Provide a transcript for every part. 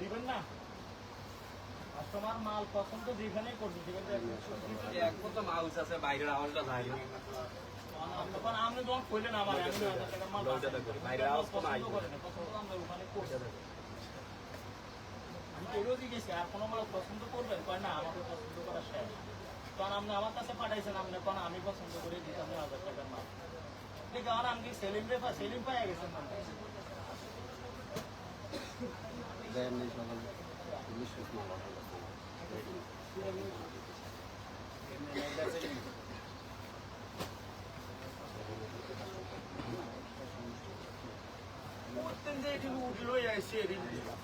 দিবেন না। কাস্টমার মাল পছন্দ যেখানেই করবে সেখানে এক মতো মাউস আছে বাইরের আওয়াজটা যায় না। তখন আপনি যখন কইলেন আমার আমি হাজার টাকার মাল বাইরের আওয়াজ কোনো পছন্দ আমরা ওখানে করতে আমি এটাও জিজ্ঞেস আর কোনো মাল পছন্দ করবেন? কয় না আমাকে পছন্দ করা কারণ আপনি আমার কাছে পাঠাইছেন আপনি কোন আমি পছন্দ করে দিতাম হাজার টাকার মাল ঠিক আছে আমি সেলিম রে সেলিম পাই গেছেন উঠলোই আইসি এদিন। আশিক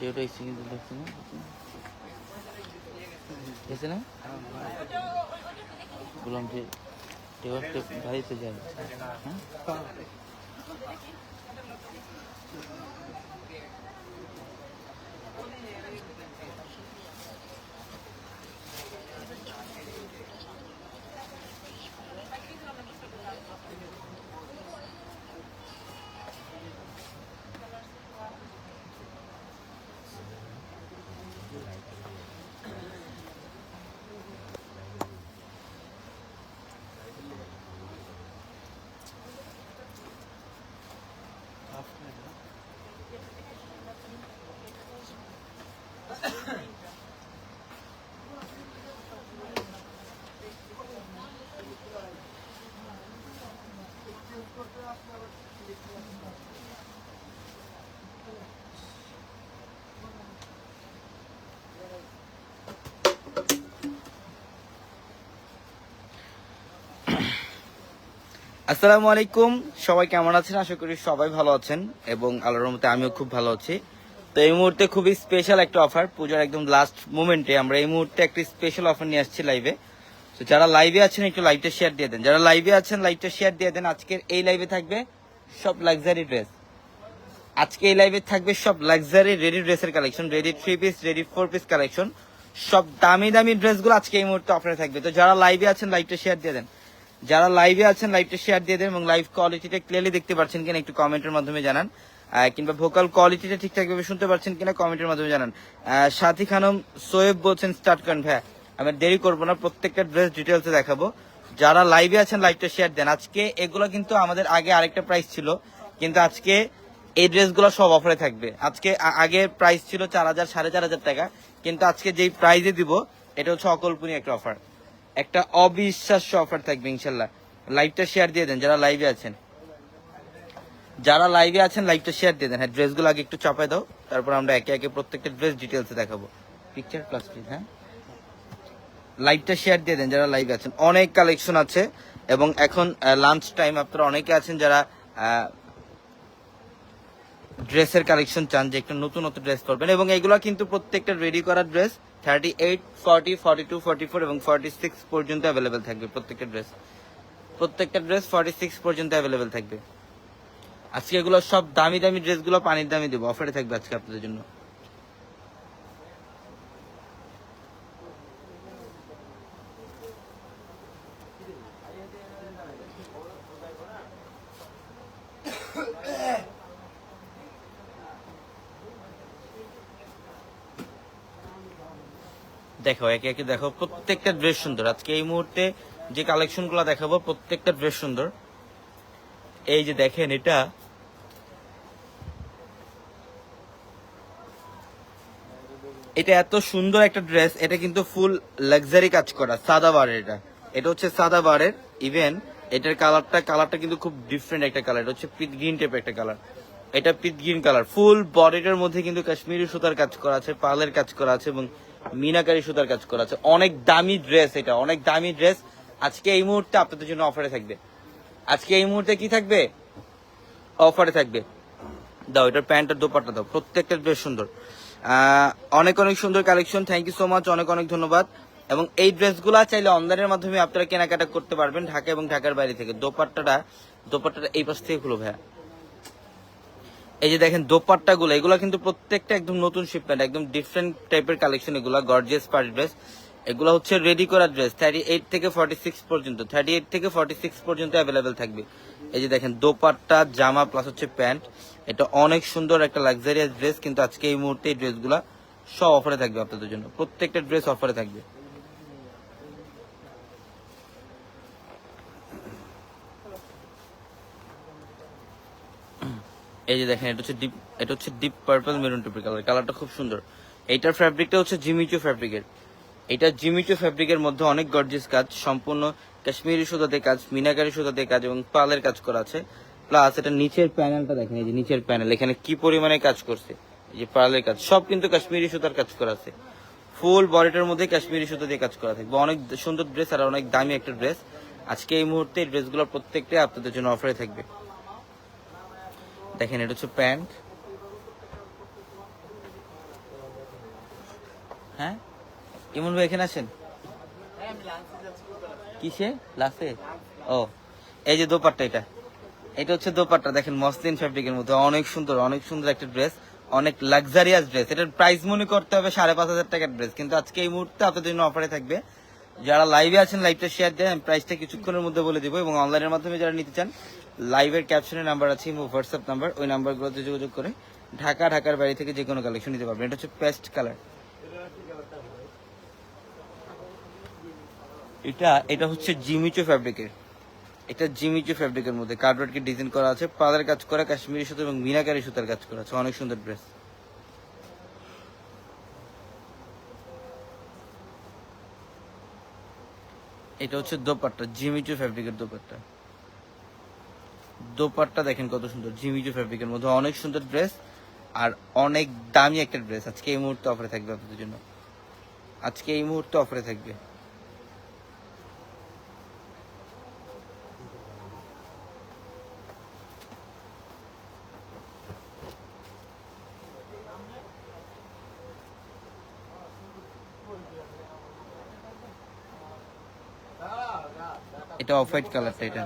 ডেটা এসে কিন্তু দেখছি না। এসে না? বললাম যে বাড়িতে যাবে। হ্যাঁ? আসসালামু আলাইকুম। সবাই কেমন আছেন? আশা করি সবাই ভালো আছেন এবং আল্লাহর রহমতে আমিও খুব ভালো আছি। তো এই মুহূর্তে খুবই স্পেশাল একটা অফার পূজার একদম লাস্ট মোমেন্টে আমরা এই মুহূর্তে একটি স্পেশাল অফার নিয়ে আসছি লাইভে তো যারা লাইভে আছেন, একটু লাইভটা শেয়ার দিয়ে দেন। যারা লাইভে আছেন লাইভটা শেয়ার দিয়ে দেন। আজকের এই লাইভে থাকবে সব লাক্সারি ড্রেস আজকে এই লাইভে থাকবে সব লাক্সারি রেডি ড্রেসের collection ready three piece ready four piece collection সব দামি দামি ড্রেসগুলো আজকে এই মুহূর্তে অফারে থাকবে। তো যারা লাইভে আছেন লাইভটা শেয়ার দিয়ে দেন। যারা লাইভে আছেন লাইভটা শেয়ার দিয়ে দেন এবং লাইভ কোয়ালিটিটা ক্লিয়ারলি দেখতে পাচ্ছেন কিনা, একটু কমেন্টের মাধ্যমে জানান। কিংবা ভোকাল কোয়ালিটিটা ঠিকঠাক ভাবে শুনতে পাচ্ছেন কিনা, কমেন্টের মাধ্যমে জানান। সাথী খানম, সোয়েব বলছেন স্টার্ট করেন ভাইয়া। আমি দেরি করব না, প্রত্যেকটা ড্রেস ডিটেলসে দেখাবো। যারা লাইভে আছেন লাইভটা শেয়ার দেন। আজকে এগুলো কিন্তু আমাদের আগে আরেকটা প্রাইস ছিল। কিন্তু আজকে এই ড্রেসগুলো সব অফারে থাকবে। আজকে আগে প্রাইস ছিল চার হাজার, সাড়ে চার হাজার টাকা। কিন্তু আজকে যেই প্রাইজে দিব, এটা হচ্ছে অকল্পনীয় একটা অফার একটা অবিশ্বাস্য অফার থাকবে, ইনশাল্লাহ। লাইভটা শেয়ার দিয়ে দেন, যারা লাইভে আছেন। যারা লাইভে আছেন লাইভটা শেয়ার দিয়ে দেন। হ্যাঁ ড্রেসগুলো আগে একটু চাপায় দাও, তারপর আমরা একে একে প্রত্যেকটা ড্রেস ডিটেলসে দেখাবো। পিকচার প্লাস প্লিজ হ্যাঁ? লাইভটা শেয়ার দিয়ে দেন, যারা লাইভে আছেন। অনেক কালেকশন আছে, এবং এখন লাঞ্চ টাইম আপনারা অনেকে আছেন যারা ড্রেসের কালেকশন চান যে একটা নতুন নতুন ড্রেস করবেন, এবং এগুলো কিন্তু প্রত্যেকটা রেডি করা dress thirty eight forty forty two forty four এবং ফর্টি সিক্স পর্যন্ত অ্যাভেলেবেল থাকবে প্রত্যেকটা ড্রেস প্রত্যেকটা ড্রেস ফর্টি সিক্স পর্যন্ত অ্যাভেলেবেল থাকবে। আজকে এগুলো সব দামি দামি ড্রেসগুলো পানির দামি দেবো। অফারে থাকবে আজকে আপনাদের জন্য। দেখো, একে একে দেখো, প্রত্যেকটা ড্রেস সুন্দর। আজকে এই মুহূর্তে যে কালেকশনগুলো দেখাবো, প্রত্যেকটা ড্রেস সুন্দর। এই যে দেখেন এটা এটা এত সুন্দর একটা ড্রেস এটা কিন্তু ফুল লাক্সারি কাজ করা, সাদা বারের এটা। এটা হচ্ছে সাদা বারের ইভেন এটার কালারটা কালারটা কিন্তু খুব ডিফারেন্ট একটা কালার এটা হচ্ছে গ্রিন টাইপের একটা কালার এটা পিট গ্রিন কালার। ফুল বডিটার মধ্যে কিন্তু কাশ্মীরি সুতার কাজ করা আছে পালের কাজ করা আছে এবং মিনাকারি সুতার কাজ করা আছে। অনেক দামি ড্রেস এটা, অনেক দামি ড্রেস। আজকে এই মুহূর্তে আপনাদের জন্য অফারে থাকবে। আজকে এই মুহূর্তে কি থাকবে? অফারে থাকবে। দাও, এটার প্যান্ট আর দোপাট্টা দাও, প্রত্যেকটা ড্রেস সুন্দর। অনেক অনেক সুন্দর collection thank you so much অনেক অনেক ধন্যবাদ। এবং এই ড্রেসগুলো চাইলে অনলাইনের মাধ্যমে আপনারা কেনাকাটা করতে পারবেন ঢাকা এবং ঢাকার বাইরে থেকে। দোপাট্টাটা দোপাট্টাটা এই পাশ থেকে খুলো ভাইয়া। এই যে দেখেন দোপাট্টা গুলো এগুলো কিন্তু প্রত্যেকটা একদম নতুন শিপমেন্ট একদম ডিফারেন্ট টাইপের কালেকশন এগুলো গর্জিয়াস পার্টি ড্রেস এগুলো হচ্ছে রেডি করা ড্রেস থার্টি এইট থেকে ফর্টি সিক্স পর্যন্ত থার্টি এইট থেকে ফর্টি সিক্স পর্যন্ত অ্যাভেলেবেল থাকবে। এই যে দেখেন, দোপাট্টা, জামা প্লাস হচ্ছে প্যান্ট, এটা অনেক সুন্দর একটা লাক্সারিয়াস ড্রেস কিন্তু আজকে এই মুহূর্তে এই ড্রেসগুলা সব অফারে থাকবে আপনাদের জন্য। প্রত্যেকটা ড্রেস অফারে থাকবে। এই যে দেখেন, এটা হচ্ছে ডিপ এটা হচ্ছে ডিপ পার্পল মেরুন টাইপের কালার কালারটা খুব সুন্দর। এইটার ফ্যাব্রিকটা হচ্ছে জিমিচু ফ্যাব্রিকের এটা জিমিচু ফ্যাব্রিকের মধ্যে অনেক গর্জিয়াস কাজ, সম্পূর্ণ কাশ্মীরি সুতাতে কাজ, মিনাকারি সুতাতে কাজ এবং পালের কাজ করা আছে। প্লাস এটা নিচের প্যানেলটা দেখেন, এই যে নিচের প্যানেল এখানে কি পরিমাণে কাজ করছে? এই যে পালের কাজ, সব কিন্তু কাশ্মীরি সুতার কাজ করা আছে। ফুল বডিটার মধ্যে কাশ্মীরি সুতা দিয়ে কাজ করা থাকবে। অনেক সুন্দর ড্রেস আর অনেক দামি একটা ড্রেস আজকে এই মুহূর্তে এই ড্রেসগুলো প্রত্যেকটাই আপনাদের জন্য অফারে থাকবে। দেখেন, এটা হচ্ছে প্যান্ট। হ্যাঁ? ইমন ভাই এখানে আসেন কিসে? লাসে ও, এই যে দোপাট্টা এটা। এটা হচ্ছে দোপাট্টা, দেখেন, মসলিন ফ্যাব্রিকের মধ্যে। অনেক সুন্দর অনেক সুন্দর একটা ড্রেস, অনেক লাক্সারিয়াস ড্রেস এটার প্রাইস মনে করতে হবে সাড়ে পাঁচ হাজার টাকার ড্রেস কিন্তু আজকে এই মুহূর্তে আপনাদের জন্য অফারে থাকবে যারা লাইভে আছেন লাইভটা শেয়ার দেন আমি প্রাইসটা কিছুক্ষণের মধ্যে বলে দিব এবং অনলাইনের মাধ্যমে যারা নিতে চান লাইভের ক্যাপশনের নাম্বার আছে হোয়াটসঅ্যাপ নাম্বার ওই নাম্বারগুলোতে যোগাযোগ করে ঢাকা, ঢাকার বাড়ি থেকে যে কোনো কালেকশন নিতে পারবেন। এটা হচ্ছে পেস্ট কালার এটা এটা হচ্ছে জিমিচো ফ্যাব্রিকের এটা জিমিচো ফ্যাব্রিকের মধ্যে। কার্ডওয়ার্কের ডিজাইন করা আছে, পালের কাজ করা, কাশ্মীরি সুতো এবং মিনাকারি সুতার কাজ করা আছে। অনেক সুন্দর ড্রেস এটা হচ্ছে দোপাট্টা জিমিচু ফ্যাব্রিকের দোপাট্টা। দোপাট্টা দেখেন কত সুন্দর জিমিচু ফ্যাব্রিকের মধ্যে অনেক সুন্দর ড্রেস আর অনেক দামি একটা ড্রেস। আজকে এই মুহূর্তে অফারে থাকবে আপনাদের জন্য। আজকে এই মুহূর্তে অফারে থাকবে। এটা অফ হোয়াইট কালারটা এটা।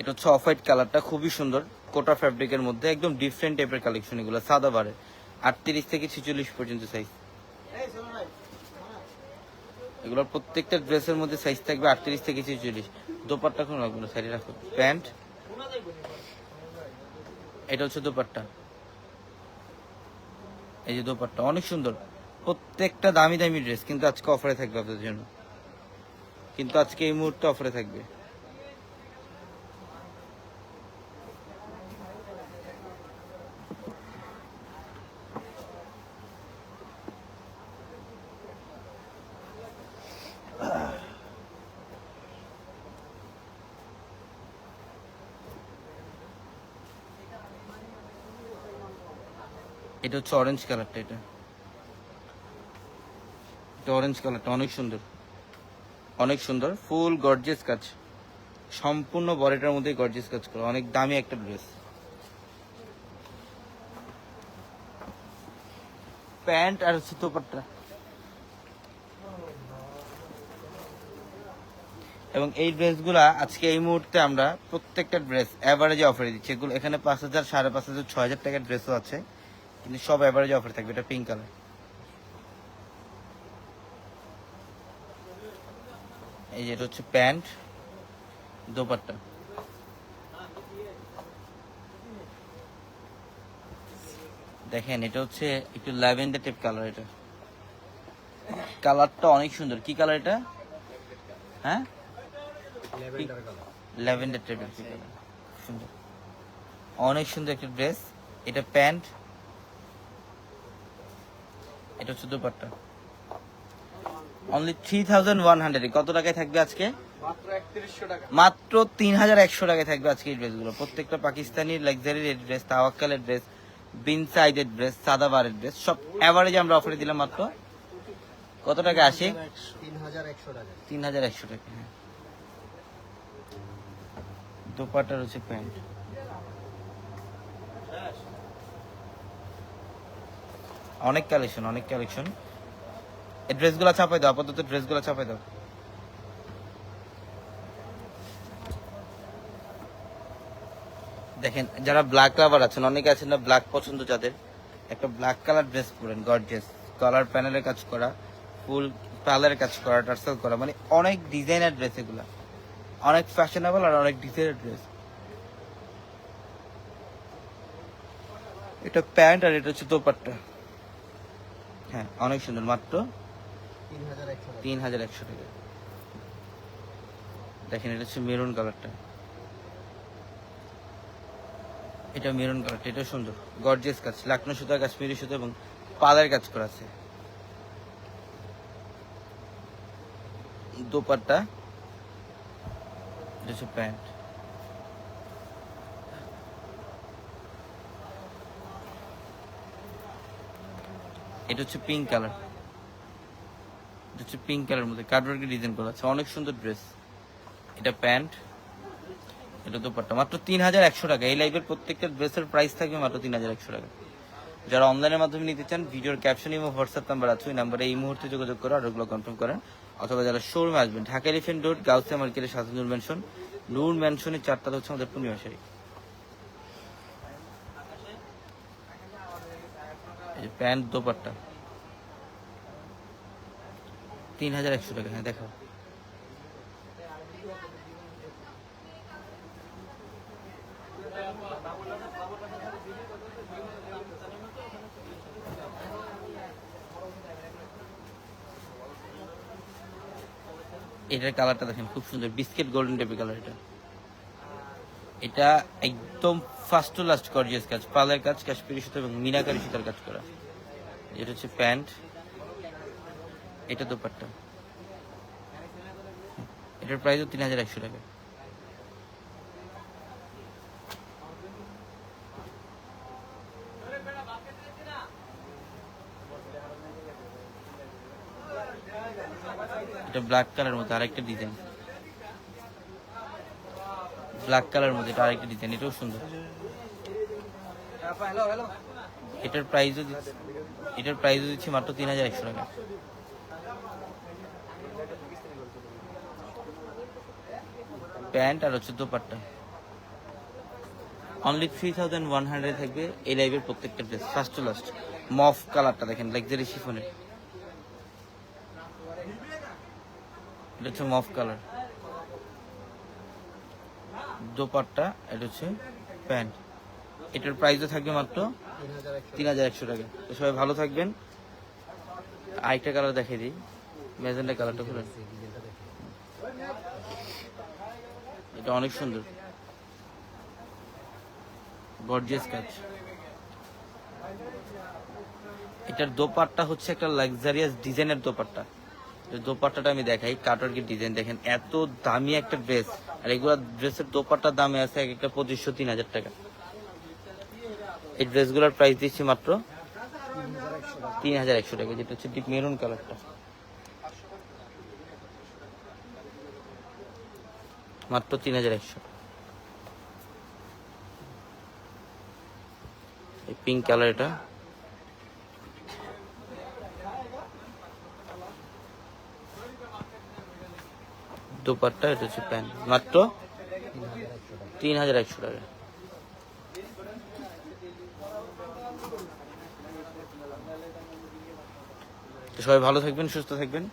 এটা হচ্ছে অফ হোয়াইট কালারটা খুবই সুন্দর। কোটা ফ্যাব্রিকের মধ্যে একদম ডিফারেন্ট টাইপের কালেকশন এগুলো, সাদা বারে। আটত্রিশ থেকে ছিচল্লিশ পর্যন্ত সাইজ এগুলোর প্রত্যেকটা ড্রেসের মধ্যে সাইজ থাকবে আটত্রিশ থেকে ছিচল্লিশ। দোপাট্টা কোনো লাগবে না সাইডে রাখো। প্যান্ট। এটা হচ্ছে দোপাট্টা। এই যে দোপাট্টা, অনেক সুন্দর। প্রত্যেকটা দামি দামি ড্রেস কিন্তু আজকে অফারে থাকবে আপনাদের জন্য। কিন্তু আজকে এই মুহূর্তে অফারে থাকবে। এটা হচ্ছে অরেঞ্জ কালারটা এটা। এটা অরেঞ্জ কালারটা অনেক সুন্দর। অনেক সুন্দর, ফুল গর্জিয়াস কাজ। সম্পূর্ণ বডিটার মধ্যে গর্জিয়াস কাজ করা, অনেক দামি একটা ড্রেস। প্যান্ট আর হচ্ছে এবং এই ড্রেসগুলা আজকে এই মুহূর্তে আমরা প্রত্যেকটা ড্রেস অ্যাভারেজে অফারে দিচ্ছি। এগুলো এখানে পাঁচ হাজার, সাড়ে পাঁচ হাজার, ছয় হাজার টাকার ড্রেসও আছে। কিন্তু সব অ্যাভারেজে অফার থাকবে, এটা পিঙ্ক কালার এই যে এটা হচ্ছে প্যান্ট দোপাট্টা। দেখেন এটা হচ্ছে একটু ল্যাভেন্ডার টাইপ কালার এটা। কালারটা অনেক সুন্দর। কি কালার এটা? হ্যাঁ? ল্যাভেন্ডার টাইপের কালার? সুন্দর। অনেক সুন্দর একটা ড্রেস। এটা প্যান্ট। এটা হচ্ছে dupatta. Only three thousand one hundred কত টাকায় থাকবে আজকে? মাত্র তিন হাজার একশো টাকায় থাকবে আজকে এই ড্রেসগুলো। প্রত্যেকটা পাকিস্তানি লাক্সারি ড্রেস তাওয়াক্কালের ড্রেস বিন সাইডের ড্রেস সাদাবারের ড্রেস সব অ্যাভারেজ আমরা অফারে দিলাম মাত্র। কত টাকা আসে? তিন হাজার একশো টাকা। হ্যাঁ। দোপাটার হচ্ছে প্যান্ট। অনেক কালেকশন অনেক কালেকশন। ড্রেসগুলো চাপাই দাও, আপাতত ড্রেসগুলো চাপাই দাও। দেখেন, যারা ব্ল্যাক লাভার আছেন, অনেকে আছেন না ব্ল্যাক পছন্দ যাদের, একটা ব্ল্যাক কালার ড্রেস পরেন গর্জিয়াস কালার প্যানেলের কাজ করা ফুল পার্লারের কাজ করা টার্সেল করা মানে অনেক ডিজাইনার ড্রেস এগুলা। অনেক ফ্যাশনেবল আর অনেক ডিজাইনার ড্রেস এটা প্যান্ট আর এটা হচ্ছে দোপাট্টা। হ্যাঁ অনেক সুন্দর, মাত্র তিন হাজার একশো টাকা। দেখেন, এটা হচ্ছে মেরুন কালারটা। এটা মেরুন কালারটা এটা সুন্দর। গর্জিয়াস কাজ, লাকনো সুতা, কাশ্মীরি সুতা এবং পালের কাজ করা আছে। দোপাট্টা, এটা হচ্ছে প্যান্ট। এটা হচ্ছে পিঙ্ক কালার। হচ্ছে পিঙ্ক কালার মধ্যে কার্ডওয়ার্কের ডিজাইন করা আছে। অনেক সুন্দর ড্রেস এটা প্যান্ট এটা দোপাট্টা। মাত্র তিন হাজার একশো টাকা। এই লাইভের প্রত্যেকটা ড্রেসের প্রাইস থাকবে মাত্র তিন হাজার একশো টাকা। যারা অনলাইনের মাধ্যমে নিতে চান, ভিডিওর ক্যাপশন এবং হোয়াটসঅ্যাপ নাম্বার আছে। ওই নাম্বারে এই মুহূর্তে যোগাযোগ করে অর্ডারগুলো কনফার্ম করেন। অথবা যারা শোরুমে আসবেন, ঢাকা এলিফেন্ট রোড গাউসিয়া মার্কেটের সাথে ম্যানশন নূর ম্যানশনের চারটা হচ্ছে আমাদের পূর্ণিমা শাড়ি। প্যান্ট দোপাট্টা। তিন হাজার একশো টাকা হ্যাঁ দেখাও। এটার কালারটা দেখেন, খুব সুন্দর। বিস্কিট গোল্ডেন টাইপের কালার এটা। এটা একদম ফার্স্ট টু লাস্ট গর্জিয়াস কাজ। পালের কাজ, কাশ্মীরি সুতো এবং মিনাকারি সুতার কাজ করা। এটা হচ্ছে প্যান্ট। এটা দোপাট্টা। এটার প্রাইসও তিন হাজার একশো টাকা। এটা ব্ল্যাক কালার মধ্যে আরেকটা ডিজাইন ব্ল্যাক কালার মধ্যে এটা আরেকটা ডিজাইন এটাও সুন্দর। এটার প্রাইসও এটার প্রাইসও দিচ্ছি মাত্র তিন হাজার একশো টাকা। প্যান্ট আর হচ্ছে dupatta. Only three thousand one hundred থাকবে এই লাইভের প্রত্যেকটা ড্রেস ফার্স্ট টু লাস্ট মফ কালারটা দেখেন লাক্সারি শিফনের এটা হচ্ছে মফ কালার দোপাট্টা, এটা হচ্ছে প্যান্ট। এটার প্রাইসও থাকবে মাত্র তিন হাজার একশো টাকা। সবাই ভালো থাকবেন। আরেকটা কালার দেখাই দিই। ম্যাজেন্টা কালারটা খুলেন। এটা অনেক সুন্দর। গর্জিয়াস কাজ এটার দোপাট্টা হচ্ছে একটা লাক্সারিয়াস ডিজাইনের দোপাট্টা। দোপাট্টাটা আমি দেখাই, কাটওয়ার্কের ডিজাইন দেখেন, এত দামি একটা ড্রেস আর এগুলা ড্রেসের দোপাট্টার দামে আছে এক একটা পঁচিশশো, তিন হাজার টাকা। এই ড্রেসগুলোর প্রাইস দিচ্ছি মাত্র তিন হাজার একশো টাকা, যেটা হচ্ছে ডিপ মেরুন কালারটা মাত্র তিন হাজার একশো। এই পিঙ্ক কালার এটা। দুপাট্টা, এটা হচ্ছে প্যান্ট। মাত্র তিন হাজার একশো টাকা। সবাই ভালো থাকবেন, সুস্থ থাকবেন।